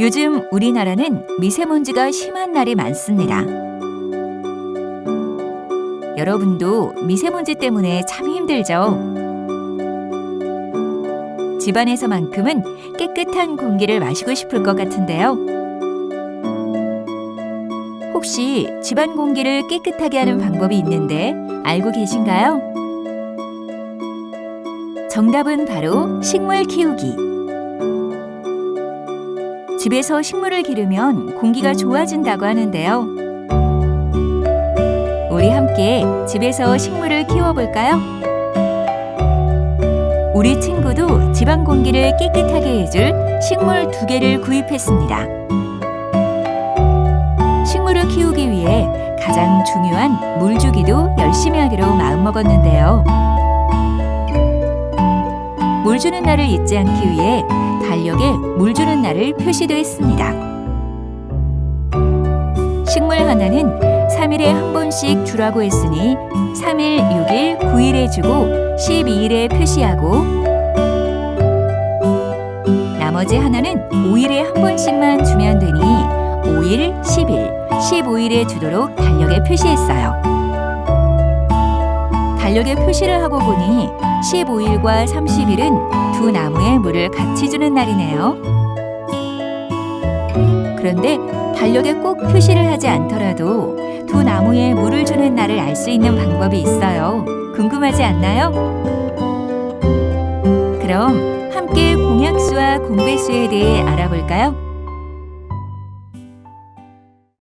요즘 우리나라는 미세먼지가 심한 날이 많습니다. 여러분도 미세먼지 때문에 참 힘들죠? 집안에서만큼은 깨끗한 공기를 마시고 싶을 것 같은데요. 혹시 집안 공기를 깨끗하게 하는 방법이 있는데 알고 계신가요? 정답은 바로 식물 키우기. 집에서 식물을 기르면 공기가 좋아진다고 하는데요. 우리 함께 집에서 식물을 키워볼까요? 우리 친구도 집안 공기를 깨끗하게 해줄 식물 두 개를 구입했습니다. 식물을 키우기 위해 가장 중요한 물 주기도 열심히 하기로 마음먹었는데요. 물 주는 날을 잊지 않기 위해 달력에 물 주는 날을 표시도 했습니다. 식물 하나는 3일에 한 번씩 주라고 했으니 3일, 6일, 9일에 주고 12일에 표시하고 나머지 하나는 5일에 한 번씩만 주면 되니 5일, 10일, 15일에 주도록 달력에 표시했어요. 달력에 표시를 하고 보니 15일과 30일은 두 나무에 물을 같이 주는 날이네요. 그런데 달력에 꼭 표시를 하지 않더라도 두 나무에 물을 주는 날을 알 수 있는 방법이 있어요. 궁금하지 않나요? 그럼 함께 공약수와 공배수에 대해 알아볼까요?